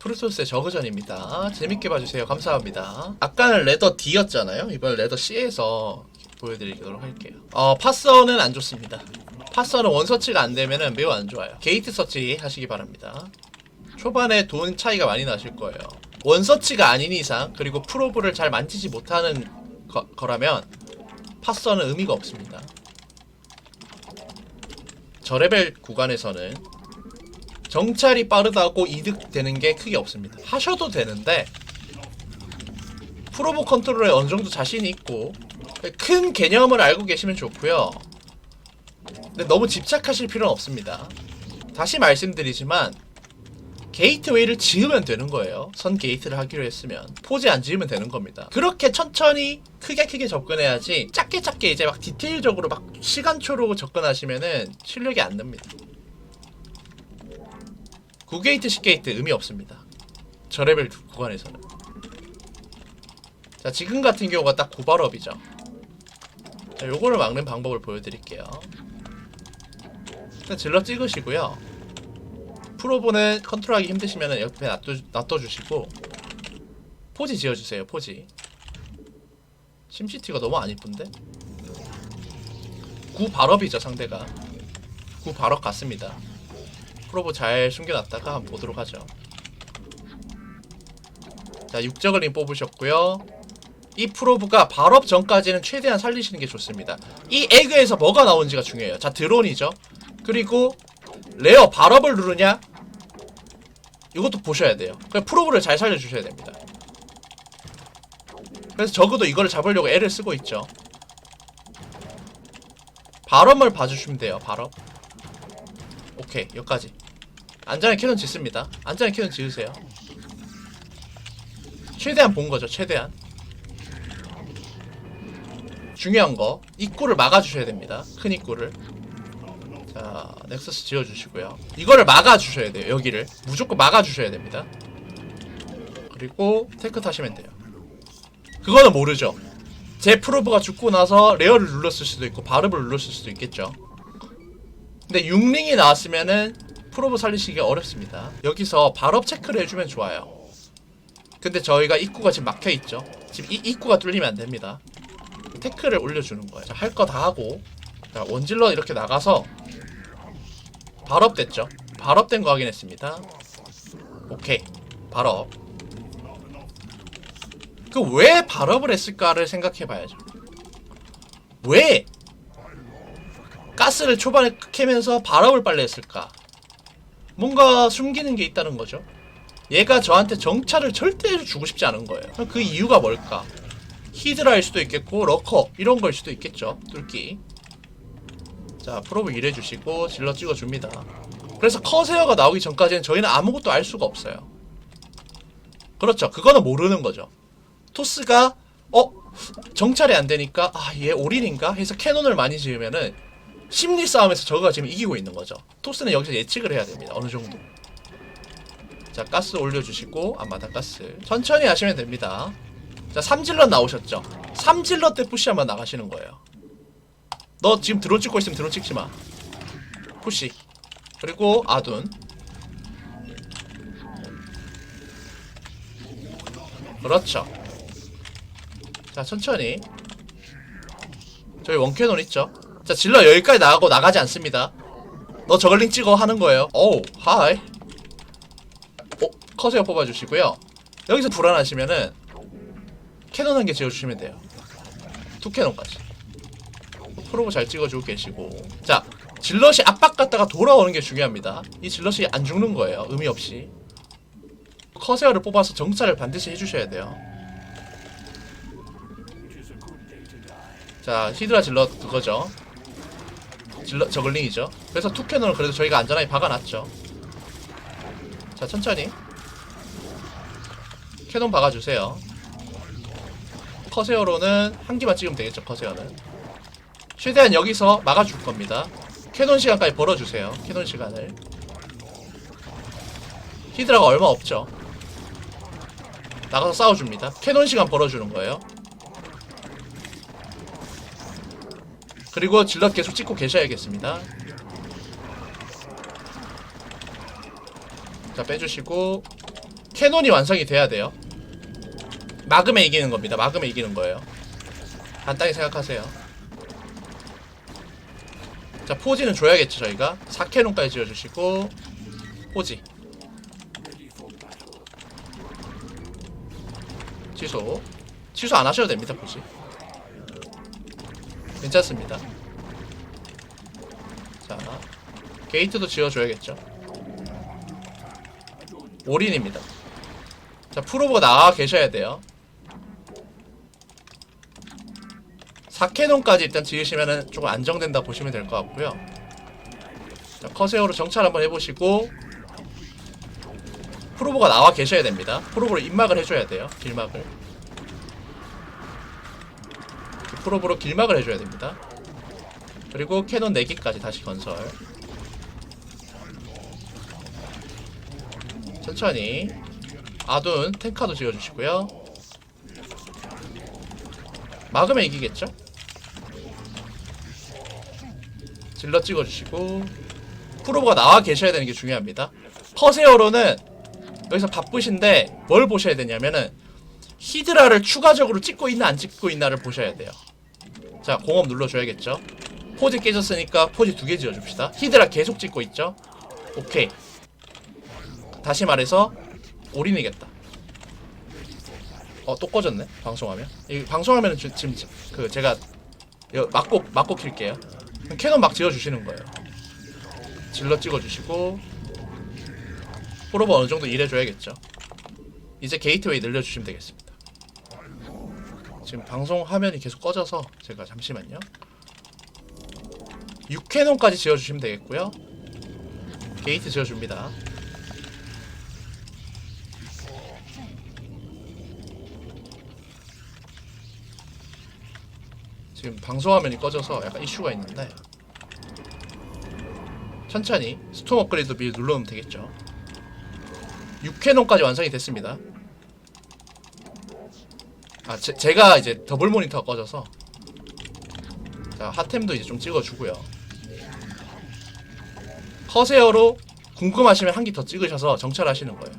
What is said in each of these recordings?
프루토스의 저그전입니다. 재밌게 봐주세요. 감사합니다. 아까는 레더 D였잖아요. 이번 레더 C에서 보여드리도록 할게요. 어, 파서는 안 좋습니다. 파서는 원서치가 안 되면 매우 안 좋아요. 게이트 서치 하시기 바랍니다. 초반에 돈 차이가 많이 나실 거예요. 원서치가 아닌 이상 그리고 프로브를 잘 만지지 못하는 거, 거라면 파서는 의미가 없습니다. 저레벨 구간에서는 정찰이 빠르다고 이득되는 게 크게 없습니다. 하셔도 되는데 프로브 컨트롤에 어느 정도 자신이 있고 큰 개념을 알고 계시면 좋고요. 근데 너무 집착하실 필요는 없습니다. 다시 말씀드리지만 게이트웨이를 지으면 되는 거예요. 선 게이트를 하기로 했으면 포지 안 지으면 되는 겁니다. 그렇게 천천히 크게 크게 접근해야지 작게 작게 이제 막 디테일적으로 막 시간초로 접근하시면은 실력이 안 납니다. 9게이트 10게이트 의미 없습니다. 저 레벨 구간에서는. 자 지금 같은 경우가 딱 고발업이죠. 자 요거를 막는 방법을 보여드릴게요. 일단 질러 찍으시고요. 프로보는 컨트롤하기 힘드시면 옆에 놔둬, 놔둬주시고 포지 지어주세요 포지 심시티가 너무 안 이쁜데? 구 발업이죠 상대가 구 발업 같습니다 프로보 잘 숨겨놨다가 한번 보도록 하죠 자 육저글링 뽑으셨고요 이 프로브가 발업 전까지는 최대한 살리시는 게 좋습니다 이 에그에서 뭐가 나오는지가 중요해요 자 드론이죠 그리고 레어 발업을 누르냐 이것도 보셔야 돼요. 그냥 프로브를 잘 살려주셔야 됩니다. 그래서 적어도 이걸 잡으려고 애를 쓰고 있죠. 발업을 봐주시면 돼요. 발업. 오케이 여기까지. 안전한 캐논 짓습니다. 안전한 캐논 지으세요. 최대한 본 거죠. 최대한. 중요한 거 입구를 막아주셔야 됩니다. 큰 입구를. 자, 넥서스 지어주시고요. 이거를 막아주셔야 돼요. 여기를 무조건 막아주셔야 됩니다. 그리고 테크 타시면 돼요. 그거는 모르죠. 제 프로브가 죽고 나서 레어를 눌렀을 수도 있고 바르브를 눌렀을 수도 있겠죠. 근데 6링이 나왔으면은 프로브 살리시기가 어렵습니다. 여기서 발업 체크를 해주면 좋아요. 근데 저희가 입구가 지금 막혀 있죠. 지금 이 입구가 뚫리면 안 됩니다. 태클을 올려주는 거예요. 할 거 다 하고 자, 원질러 이렇게 나가서 발업 됐죠? 발업된 거 확인했습니다. 오케이. 발업. 그 왜 발업을 했을까를 생각해 봐야죠. 왜 가스를 초반에 캐면서 발업을 빨리 했을까? 뭔가 숨기는 게 있다는 거죠. 얘가 저한테 정찰을 절대 주고 싶지 않은 거예요. 그 이유가 뭘까? 히드라일 수도 있겠고 러커 이런 걸 수도 있겠죠. 뚫기. 자 프로브 일해주시고 질러 찍어줍니다 그래서 커세어가 나오기 전까지는 저희는 아무것도 알 수가 없어요 그렇죠 그거는 모르는 거죠 토스가 어? 정찰이 안 되니까 아 얘 올인인가? 해서 캐논을 많이 지으면은 심리 싸움에서 저가 지금 이기고 있는 거죠 토스는 여기서 예측을 해야 됩니다 어느 정도 자 가스 올려주시고 앞마당 가스 천천히 하시면 됩니다 자 삼질럿 나오셨죠 삼질럿 때 푸시 한번 나가시는 거예요 너 지금 드론 찍고 있으면 드론 찍지 마. 푸시. 그리고 아둔. 그렇죠. 자, 천천히. 저희 원캐논 있죠? 자, 질러 여기까지 나가고 나가지 않습니다. 너 저글링 찍어 하는 거예요. 오우, 하이. 어, 커세어 뽑아주시고요. 여기서 불안하시면은 캐논 한 개 지어주시면 돼요. 투 캐논까지. 프로브 잘 찍어주고 계시고 자 질럿이 압박 갔다가 돌아오는 게 중요합니다 이 질럿이 안 죽는 거예요 의미 없이 커세어를 뽑아서 정찰을 반드시 해주셔야 돼요 자 히드라 질럿 그거죠 질럿 저글링이죠 그래서 투캐논을 그래도 저희가 안전하게 박아놨죠 자 천천히 캐논 박아주세요 커세어로는 한 개만 찍으면 되겠죠 커세어는 최대한 여기서 막아줄 겁니다. 캐논 시간까지 벌어주세요. 캐논 시간을. 히드라가 얼마 없죠. 나가서 싸워줍니다. 캐논 시간 벌어주는 거예요. 그리고 질럿 계속 찍고 계셔야겠습니다. 자 빼주시고 캐논이 완성이 돼야 돼요. 막으면 이기는 겁니다. 막으면 이기는 거예요. 간단히 생각하세요. 자, 포지는 줘야겠죠, 저희가. 4캐논까지 지어주시고, 포지. 취소. 취소 안 하셔도 됩니다, 포지. 괜찮습니다. 자, 게이트도 지어줘야겠죠. 올인입니다. 자, 프로브가 나와 계셔야 돼요. 4캐논까지 일단 지으시면은 조금 안정된다 보시면 될 것 같고요. 자, 커세어로 정찰 한번 해보시고 프로브가 나와 계셔야 됩니다. 프로브로 입막을 해줘야 돼요. 길막을. 프로브로 길막을 해줘야 됩니다. 그리고 캐논 4개까지 다시 건설. 천천히 아둔 탱카도 지어주시고요. 막으면 이기겠죠? 질러 찍어주시고 프로브가 나와 계셔야 되는 게 중요합니다. 커세어로는 여기서 바쁘신데 뭘 보셔야 되냐면은 히드라를 추가적으로 찍고 있나 안 찍고 있나를 보셔야 돼요. 자 공업 눌러줘야겠죠? 포지 깨졌으니까 포지 두 개 지어줍시다. 히드라 계속 찍고 있죠? 오케이. 다시 말해서 올인이겠다. 어 또 꺼졌네 방송하면. 이 방송하면 지- 지금 지- 그 제가 여, 막고 막고 킬게요. 캐논 막 지어주시는 거예요. 질러 찍어주시고 프로버 어느 정도 일해줘야겠죠. 이제 게이트웨이 늘려주시면 되겠습니다. 지금 방송 화면이 계속 꺼져서 제가 잠시만요. 6캐논까지 지어주시면 되겠고요. 게이트 지어줍니다. 지금 방송 화면이 꺼져서 약간 이슈가 있는데 천천히 스톰 업그레이드 미리 눌러놓으면 되겠죠 6캐논까지 완성이 됐습니다 아 제, 제가 이제 더블 모니터가 꺼져서 자 핫템도 이제 좀 찍어주고요 커세어로 궁금하시면 한개더 찍으셔서 정찰하시는 거예요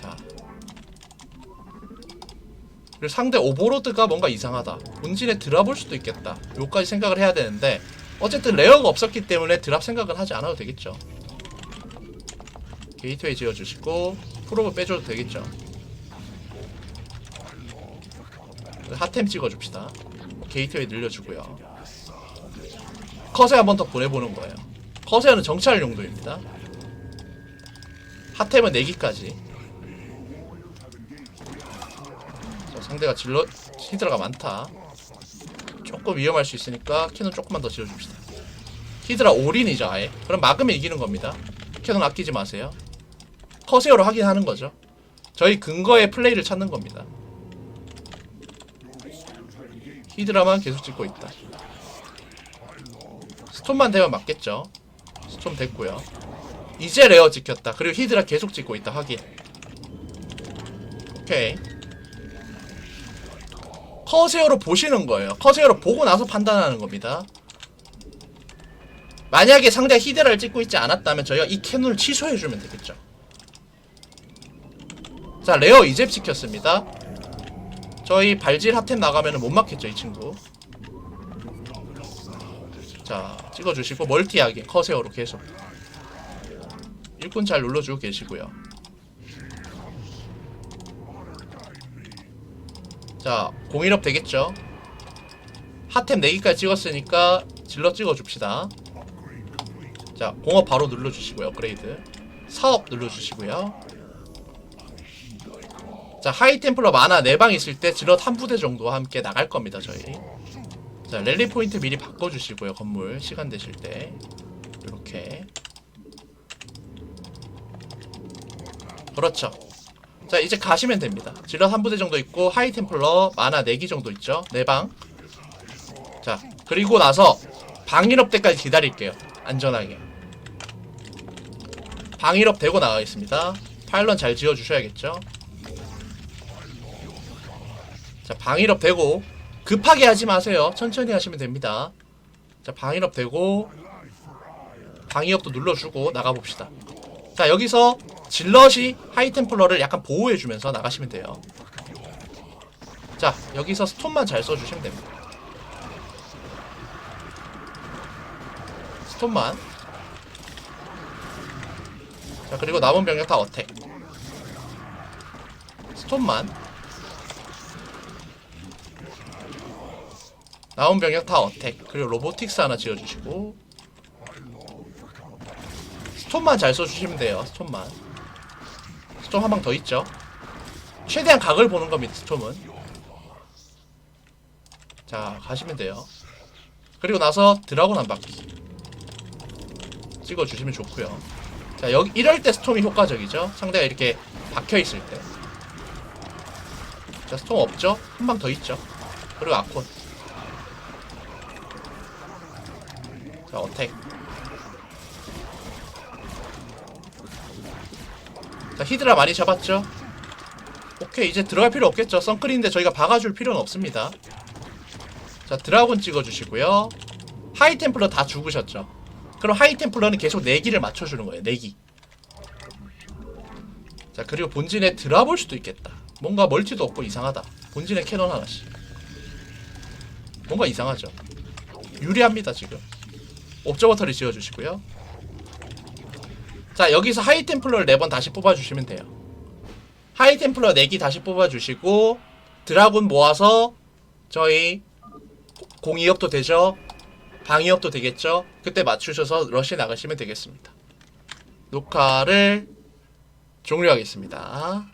자 그리고 상대 오버로드가 뭔가 이상하다. 본진에 드랍올 수도 있겠다. 요까지 생각을 해야 되는데 어쨌든 레어가 없었기 때문에 드랍 생각은 하지 않아도 되겠죠. 게이트웨이 지어주시고 프로브 빼줘도 되겠죠. 핫템 찍어줍시다. 게이트웨이 늘려주고요. 컷에 한번 더 보내보는 거예요. 컷에는 정찰 용도입니다. 핫템은 4기까지. 자, 상대가 질러 히드라가 많다. 조금 위험할 수 있으니까 캐논 조금만 더 지어줍시다. 히드라 올인이죠 아예. 그럼 막으면 이기는 겁니다. 캐논 아끼지 마세요. 커세어로 확인하는 거죠. 저희 근거의 플레이를 찾는 겁니다. 히드라만 계속 찍고 있다. 스톰만 되면 맞겠죠. 스톰 됐고요. 이제 레어 찍혔다. 그리고 히드라 계속 찍고 있다. 확인. 오케이. 커세어로 보시는 거예요. 커세어로 보고 나서 판단하는 겁니다. 만약에 상대가 히데라를 찍고 있지 않았다면 저희가 이 캐논을 취소해주면 되겠죠. 자, 레어 이잽 시켰습니다. 저희 발질 핫템 나가면 못 막겠죠, 이 친구. 자, 찍어주시고 멀티하게 커세어로 계속. 일꾼 잘 눌러주고 계시고요. 자, 공일업 되겠죠? 핫템 4개까지 찍었으니까 질러 찍어줍시다. 자, 공업 바로 눌러주시고요, 업그레이드. 사업 눌러주시고요. 자, 하이템플러 만화 4방 있을 때 질럿 한 부대 정도 함께 나갈 겁니다, 저희. 자, 랠리 포인트 미리 바꿔주시고요, 건물. 시간 되실 때. 이렇게. 그렇죠. 자 이제 가시면 됩니다 질럿 한 부대 정도 있고 하이템플러 만화 4기 정도 있죠 4방 자 그리고 나서 방일업 때까지 기다릴게요 안전하게 방일업 되고 나가겠습니다 파일런 잘 지어주셔야겠죠 자 방일업 되고 급하게 하지 마세요 천천히 하시면 됩니다 자 방일업 되고 방위업도 눌러주고 나가봅시다 자 여기서 질럿이 하이템플러를 약간 보호해주면서 나가시면 돼요. 자 여기서 스톤만 잘 써주시면 됩니다. 스톤만. 자 그리고 남은 병력 다 어택. 스톤만. 남은 병력 다 어택. 그리고 로보틱스 하나 지어주시고. 스톤만 잘 써주시면 돼요. 스톤만. 스톤 한 방 더 있죠. 최대한 각을 보는 겁니다. 스톰은. 자 가시면 돼요. 그리고 나서 드라곤 한 바퀴 찍어주시면 좋고요. 자 여기 이럴 때 스톰이 효과적이죠. 상대가 이렇게 박혀 있을 때. 자 스톰 없죠? 한 방 더 있죠. 그리고 아콘. 자 어택. 자 히드라 많이 잡았죠? 오케이 이제 들어갈 필요 없겠죠? 선크린인데 저희가 박아줄 필요는 없습니다. 자 드라곤 찍어주시고요. 하이템플러 다 죽으셨죠? 그럼 하이템플러는 계속 내기를 맞춰주는 거예요 내기. 자 그리고 본진에 드라볼 수도 있겠다. 뭔가 멀티도 없고 이상하다. 본진에 캐논 하나씩. 뭔가 이상하죠? 유리합니다 지금. 옵저버터리 지어주시고요 자 여기서 하이템플러 를 4번 다시 뽑아주시면 돼요. 하이템플러 4기 다시 뽑아주시고 드라군 모아서 저희 공이업도 되죠? 방이업도 되겠죠? 그때 맞추셔서 러시 나가시면 되겠습니다. 녹화를 종료하겠습니다